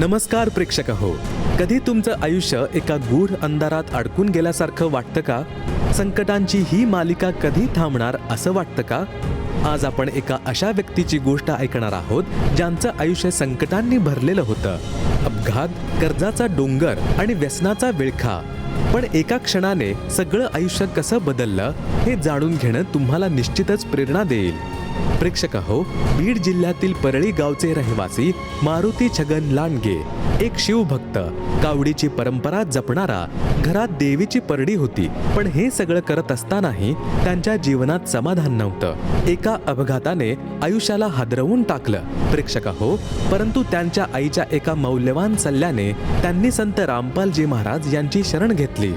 नमस्कार प्रेक्षक हो कधी तुमचं आयुष्य एका गूढ अंधारात अडकून गेल्यासारखं वाटतं का? संकटांची ही मालिका कधी थांबणार असं वाटतं का? आज आपण एका अशा व्यक्तीची गोष्ट ऐकणार आहोत ज्यांचं आयुष्य संकटांनी भरलेलं होतं. अपघात कर्जाचा डोंगर आणि व्यसनाचा विळखा. पण एका क्षणाने सगळं आयुष्य कसं बदललं हे जाणून घेणं तुम्हाला निश्चितच प्रेरणा देईल. प्रेक्षक हो बीड जिल्ह्यातील परळी गावचे रहिवासी मारुती छगन लांडगे एक शिवभक्त. कावडीची परंपरा जपणारा घरात देवीची परडी होती पण हे सगळं करत असतानाही त्यांच्या जीवनात समाधान नव्हतं. एका अपघाताने आयुष्याला हादरवून टाकलं. प्रेक्षक हो परंतु त्यांच्या आईच्या एका मौल्यवान सल्ल्याने त्यांनी संत रामपालजी महाराज यांची शरण घेतली.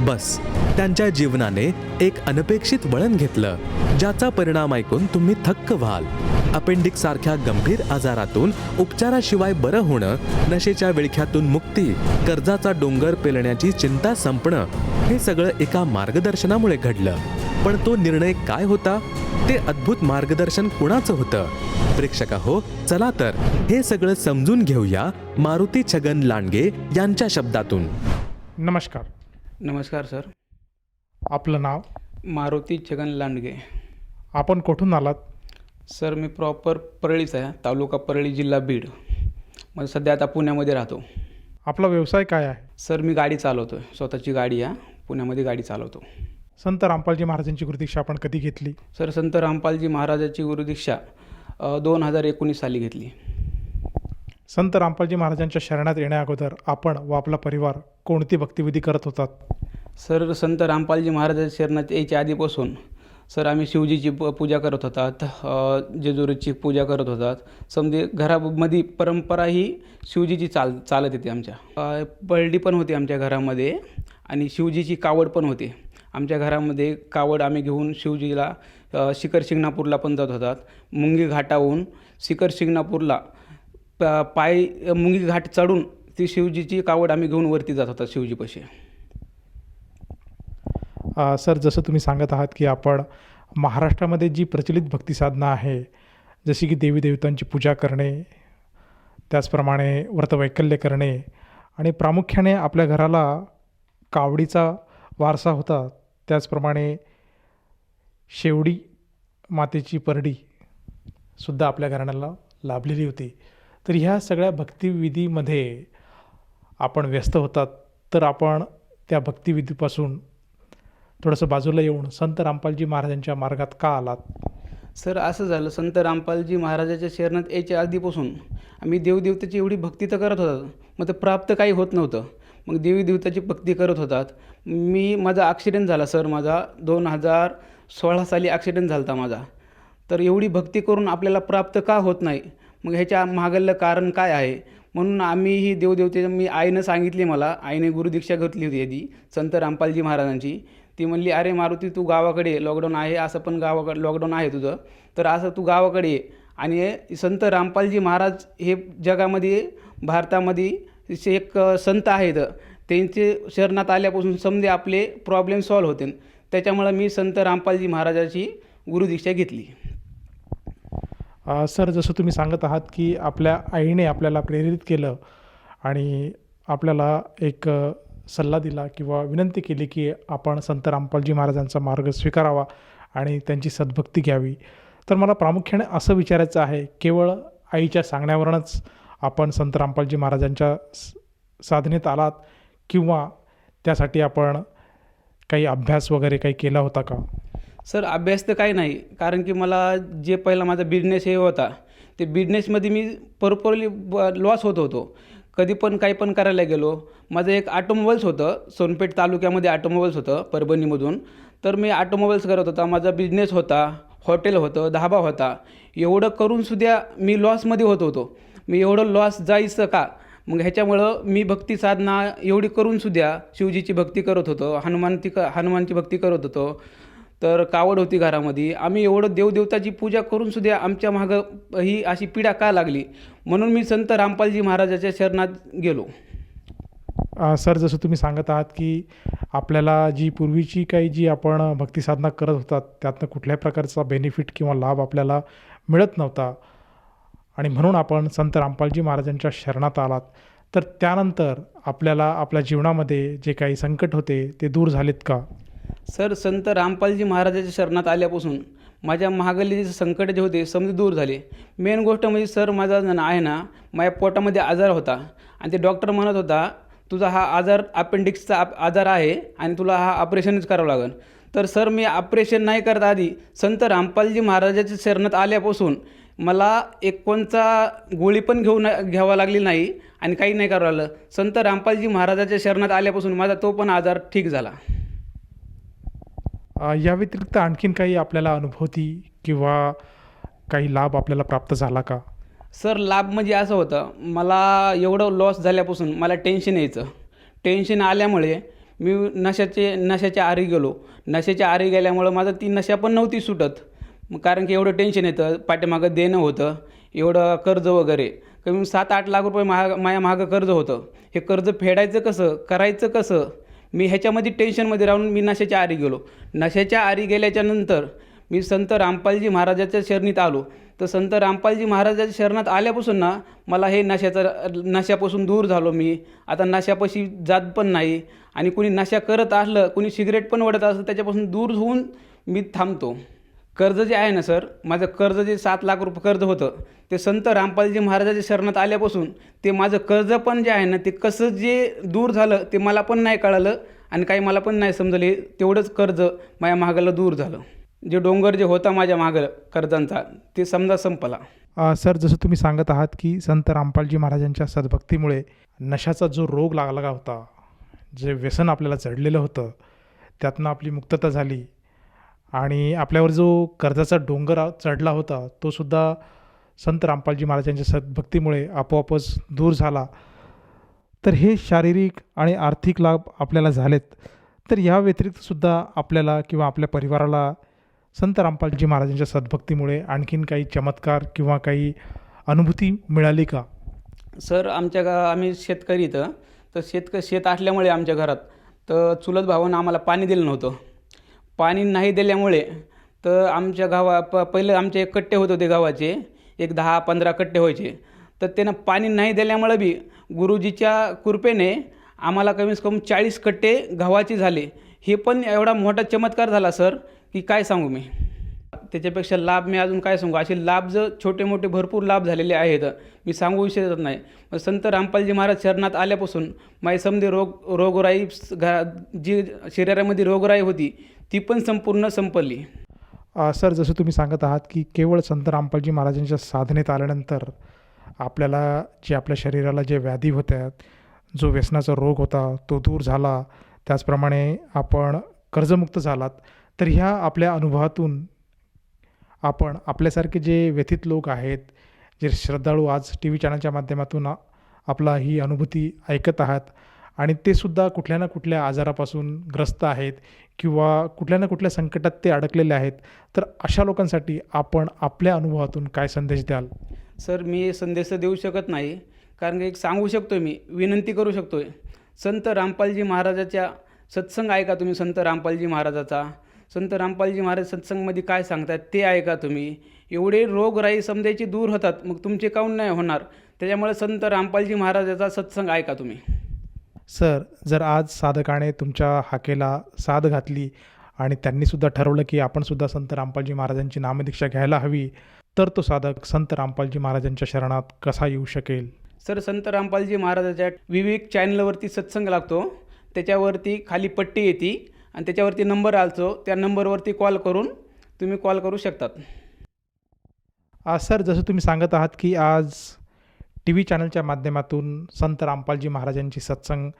बस त्यांच्या जीवनाने एक अनपेक्षित वळण घेतलं ज्याचा परिणाम ऐकून तुम्ही थक्क व्हाल. अपेंडिक्स सारख्या गंभीर आजारातून उपचाराशिवाय बरं होणं नशेच्या विळख्यातून मुक्ती कर्जाचा डोंगर पेलण्याची चिंता संपणं हे सगळं एका मार्गदर्शनामुळे घडलं. पण तो निर्णय काय होता? ते अद्भुत मार्गदर्शन कुणाचं होतं? प्रेक्षका हो चला तर हे सगळं समजून घेऊया मारुती छगन लांडगे यांच्या शब्दातून. नमस्कार. नमस्कार सर. आपलं नाव? मारुती छगन लांडगे. आपण कुठून आलात? सर मी प्रॉपर परळीच आहे. तालुका परळी जिल्हा बीड. मग सध्या आता पुण्यामध्ये राहतो. आपला व्यवसाय काय आहे? सर मी गाडी चालवतो आहे स्वतःची गाडी आहे पुण्यामध्ये गाडी चालवतो. संत रामपालजी महाराजांची गुरुदीक्षा आपण कधी घेतली? सर संत रामपालजी महाराजाची गुरुदीक्षा दोन हजार एकोणीस साली घेतली. संत रामपालजी महाराजांच्या शरणात येण्याअगोदर आपण व आपला परिवार कोणती भक्तिविधी करत होतात? सर संत रामपालजी महाराजाच्या शरणात यायच्या आधीपासून सर आम्ही शिवजीची प पूजा करत होतात अ, जेजुरीची पूजा करत होतात. समजे घरामध्ये परंपरा ही शिवजीची चाल चालत येते आमच्या. अ, पळडी पण होती आमच्या घरामध्ये आणि शिवजीची कावड पण होती. आमच्या घरामध्ये कावड आम्ही घेऊन शिवजीला अ, शिखर शिंगणापूरला पण जात होतात. मुंगी घाटाहून शिखर शिंगणापूरला प- पाय मुंगी घाट चढून ती शिवजीची कावड आम्ही घेऊन वरती जात होता शिवजीपाशी. सर जसं तुम्ही सांगत आहात की आपण महाराष्ट्रामध्ये जी प्रचलित भक्तिसाधना आहे जशी की देवी देवतांची पूजा करणे त्याचप्रमाणे व्रतवैकल्य करणे आणि प्रामुख्याने आपल्या घराला कावडीचा वारसा होता त्याचप्रमाणे शेवडी मातेची परडी सुद्धा आपल्या घराण्याला लाभलेली होती. तर ह्या सगळ्या भक्तिविधीमध्ये आपण व्यस्त होतात. तर आपण त्या भक्तिविधीपासून थोडंसं बाजूला येऊन संत रामपालजी महाराजांच्या मार्गात का आलात? सर असं झालं. संत रामपालजी महाराजाच्या शरणात यायच्या आधीपासून आम्ही देवदेवतेची एवढी भक्ती तर करत होतात मग ते प्राप्त काही होत नव्हतं. मग देवी देवताची भक्ती करत होतात. मी माझा ॲक्सिडेंट झाला सर. माझा दोन हजार सोळा साली ॲक्सिडेंट झाला होता माझा. तर एवढी भक्ती करून आपल्याला प्राप्त का होत नाही? मग ह्याच्या मागलं कारण काय आहे? म्हणून आम्ही ही देवदेवते मी आईनं सांगितले मला आईने गुरुदीक्षा घेतली होती आधी संत रामपालजी महाराजांची. ती म्हणली अरे मारुती तू गावाकडे लॉकडाऊन आहे असं पण गावाकडे लॉकडाऊन आहे तुझं. तर असं तू गावाकडे ये आणि संत रामपालजी महाराज हे जगामध्ये भारतामध्ये एक संत आहेत. त्यांचे शरणात आल्यापासून समजे आपले प्रॉब्लेम सॉल्व्ह होते. त्याच्यामुळं मी संत रामपालजी महाराजाची गुरुदीक्षा घेतली. सर जसं तुम्ही सांगत आहात की आपल्या आईने आपल्याला प्रेरित केलं आणि आपल्याला एक सल्ला दिला किंवा विनंती केली की आपण संत रामपालजी महाराजांचा मार्ग स्वीकारावा आणि त्यांची सद्भक्ती घ्यावी. तर मला प्रामुख्याने असं विचारायचं आहे केवळ आईच्या सांगण्यावरूनच आपण संत रामपालजी महाराजांच्या स- साधनेत आलात किंवा त्यासाठी आपण काही अभ्यास वगैरे काही केला होता का? सर अभ्यास तर काही नाही कारण की मला जे पहिला माझा बिझनेस हे होता ते बिझनेसमध्ये मी प्रॉपरली लॉस होत होतो. कधी पण काही पण करायला गेलो माझं एक ऑटोमोबाईल्स होतं सोनपेठ तालुक्यामध्ये ऑटोमोबाईल्स होतं परभणीमधून. तर मी ऑटोमोबाईल्स करत होता माझा बिझनेस होता हॉटेल होतं धाबा होता. एवढं करूनसुद्धा मी लॉसमध्ये होत होतो. मी एवढं लॉस जायचं का? मग ह्याच्यामुळं मी भक्ती साधना एवढी करूनसुद्धा शिवजीची भक्ती करत होतो हनुमानती क हनुमानची भक्ती करत होतो. तर कावड होती घरामध्ये. आम्ही एवढं देवदेवताची पूजा करून सुद्धा आमच्या मागं ही अशी पीडा का लागली? म्हणून मी संत रामपालजी महाराजाच्या शरणात गेलो. सर जसं तुम्ही सांगत आहात की आपल्याला जी पूर्वीची काही जी आपण भक्तिसाधना करत होतात त्यातनं कुठल्याही प्रकारचा बेनिफिट किंवा लाभ आपल्याला मिळत नव्हता. आणि म्हणून आपण संत रामपालजी महाराजांच्या शरणात आलात. तर त्यानंतर आपल्याला आपल्या जीवनामध्ये जे काही संकट होते ते दूर झालेत का? सर संत रामपालजी महाराजाच्या शरणात आल्यापासून माझ्या महागल्ली जे संकट जे होते समजे दूर झाले. मेन गोष्ट म्हणजे सर माझा आहे ना माझ्या पोटामध्ये आजार होता. आणि ते डॉक्टर म्हणत होता तुझा हा आजार अपेंडिक्सचा आप आजार आहे आणि तुला हा ऑपरेशनच करावं लागेल. तर सर मी ऑपरेशन नाही करत आधी संत रामपालजी महाराजाच्या शरणात आल्यापासून मला एक गोळी पण घेऊ न घ्यावा लागली नाही आणि काही नाही करावं लागलं. संत रामपालजी महाराजाच्या शरणात आल्यापासून माझा तो पण आजार ठीक झाला. या व्यतिरिक्त आणखीन काही आपल्याला अनुभूती किंवा काही लाभ आपल्याला प्राप्त झाला का? सर लाभ म्हणजे असं होतं मला एवढं लॉस झाल्यापासून मला टेन्शन यायचं. टेन्शन आल्यामुळे मी नशाचे नशाच्या आरी गेलो. नशाच्या आरी गेल्यामुळं माझं ती नशा पण नव्हती सुटत. कारण की एवढं टेन्शन येतं पाठीमागं देणं होतं एवढं कर्ज वगैरे. कमी सात आठ लाख रुपये महाग माझ्या मागं कर्ज होतं. हे कर्ज फेडायचं कसं करायचं कसं? मी ह्याच्यामध्ये टेन्शनमध्ये राहून मी नशाच्या आरी गेलो. नशाच्या आरी गेल्याच्यानंतर मी संत रामपालजी महाराजाच्या शरणीत आलो. तर संत रामपालजी महाराजाच्या शरणात आल्यापासून ना मला हे नशाचा नशापासून दूर झालो मी. आता नशापाशी जात पण नाही आणि कुणी नशा करत असलं कुणी सिगरेट पण वडत असलं त्याच्यापासून दूर होऊन मी थांबतो. कर्ज जे आहे ना सर? माझं कर्ज जे सात लाख रुपये कर्ज होतं. ते संत रामपालजी महाराजाच्या शरणात आल्यापासून ते माझं कर्ज पण जे आहे ना ते कसं जे दूर झालं ते मला पण नाही कळालं आणि काही मला पण नाही समजले. तेवढंच कर्ज माझ्या मागाला दूर झालं. जे डोंगर जे होता माझ्या मागं कर्जांचा ते समजा संपला. सर जसं तुम्ही सांगत आहात की संत रामपालजी महाराजांच्या सद्भक्तीमुळे नशाचा जो रोग लागला होता जे व्यसन आपल्याला चढलेलं होतं त्यातनं आपली मुक्तता झाली. आणि आपल्यावर जो कर्जाचा डोंगर चढला होता तो सुद्धा संत रामपालजी महाराजांच्या सद्भक्तीमुळे आपोआपच दूर झाला. तर हे शारीरिक आणि आर्थिक लाभ आपल्याला झालेत. तर या व्यतिरिक्तसुद्धा आपल्याला किंवा आपल्या परिवाराला संत रामपालजी महाराजांच्या सद्भक्तीमुळे आणखीन काही चमत्कार किंवा काही अनुभूती मिळाली का? सर आमच्या गा आम्ही शेतकरी इथं. तर शेतक शेत असल्यामुळे आमच्या घरात तर चुलत भावानं आम्हाला पाणी दिलं नव्हतं. पाणी नाही दिल्यामुळे तर आमच्या गावा प पहिलं आमचे एक कट्टे होत होते गावाचे एक दहा पंधरा कट्टे व्हायचे. तर त्यानं पाणी नाही दिल्यामुळे बी गुरुजीच्या कृपेने आम्हाला कमीत कमी चाळीस कट्टे गव्हाचे झाले. हे पण एवढा मोठा चमत्कार झाला सर की काय सांगू मी? त्याच्यापेक्षा लाभ मी अजून काय सांगू? असे लाभ जर छोटे मोठे भरपूर लाभ झालेले आहेत मी सांगू इच्छित नाही. संत रामपालजी महाराज शरणात आल्यापासून माझी समधी रोग रोगराई स- घा जी शरीरामध्ये रोगराई होती ती पण संपूर्ण संपली. सर जसं तुम्ही सांगत आहात की केवळ संत रामपालजी महाराजांच्या साधनेत आल्यानंतर आपल्याला जे आपल्या शरीराला जे व्याधी होत्या जो व्यसनाचा रोग होता तो दूर झाला त्याचप्रमाणे आपण कर्जमुक्त झालात तर ह्या आपल्या अनुभवातून आपण आपल्यासारखे जे व्यथित लोक आहेत जे श्रद्धाळू आज टी व्ही चॅनलच्या माध्यमातून आपला ही अनुभूती ऐकत आहात आणि ते सुद्धा कुठल्या ना कुठल्या आजारापासून ग्रस्त आहेत किंवा कुठल्या ना कुठल्या संकटात ते अडकलेले आहेत. तर अशा लोकांसाठी आपण आपल्या अनुभवातून काय संदेश द्याल? सर मी संदेश देऊ शकत नाही. कारण की एक सांगू शकतो मी विनंती करू शकतो संत रामपालजी महाराजाच्या सत्संग ऐका तुम्ही संत रामपालजी महाराजाचा. संत रामपालजी महाराज सत्संगमध्ये काय सांगतात ते ऐका तुम्ही. एवढे रोगराई समजायची दूर होतात मग तुमचे काऊन नाही होणार? त्याच्यामुळे संत रामपालजी महाराजाचा सत्संग ऐका तुम्ही. सर जर आज साधकाने तुमच्या हाकेला साथ घातली आणि त्यांनीसुद्धा ठरवलं की आपणसुद्धा संत रामपालजी महाराजांची नामदीक्षा घ्यायला हवी तर तो साधक संत रामपालजी महाराजांच्या शरणात कसा येऊ शकेल? सर संत रामपालजी महाराजाच्या विवेक चॅनलवरती सत्संग लागतो. त्याच्यावरती खाली पट्टी येते आणि त्याच्यावरती नंबर आलतो. त्या नंबरवरती कॉल करून तुम्ही कॉल करू शकतात. आज सर जसं तुम्ही सांगत आहात की आज टी व्ही चॅनलच्या माध्यमातून संत रामपालजी महाराजांची सत्संग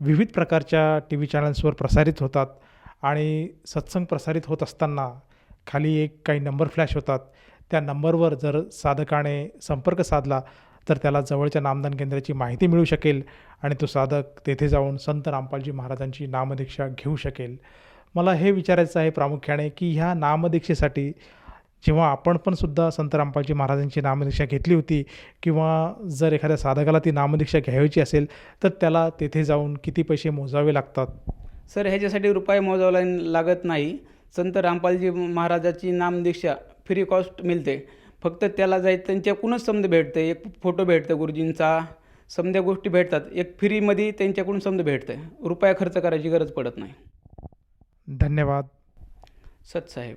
विविध प्रकारच्या टी व्ही चॅनल्सवर प्रसारित होतात आणि सत्संग प्रसारित होत असताना खाली एक काही नंबर फ्लॅश होतात. त्या नंबरवर जर साधकाने संपर्क साधला तर त्याला जवळच्या नामदान केंद्राची माहिती मिळू शकेल आणि तो साधक तेथे जाऊन संत रामपालजी महाराजांची नामदीक्षा घेऊ शकेल. मला हे विचारायचं आहे प्रामुख्याने की ह्या नामदीक्षेसाठी जेव्हा आपण पण सुद्धा संत रामपालजी महाराजांची नामदीक्षा घेतली होती किंवा जर एखाद्या साधकाला ती नामदीक्षा घ्यायची असेल तर त्याला तेथे जाऊन किती पैसे मोजावे लागतात? सर ह्याच्यासाठी रुपये मोजावं लाग- लागत नाही. संत रामपालजी महाराजाची नामदीक्षा फ्री कॉस्ट मिळते. फक्त त्याला जाय त्यांच्याकडूनच समजा भेटतं. एक फोटो भेटतं गुरुजींचा. समध्या गोष्टी भेटतात. एक फ्रीमध्ये त्यांच्याकडून समजा भेटतं. रुपया खर्च करायची गरज पडत नाही. धन्यवाद. सतसाहेब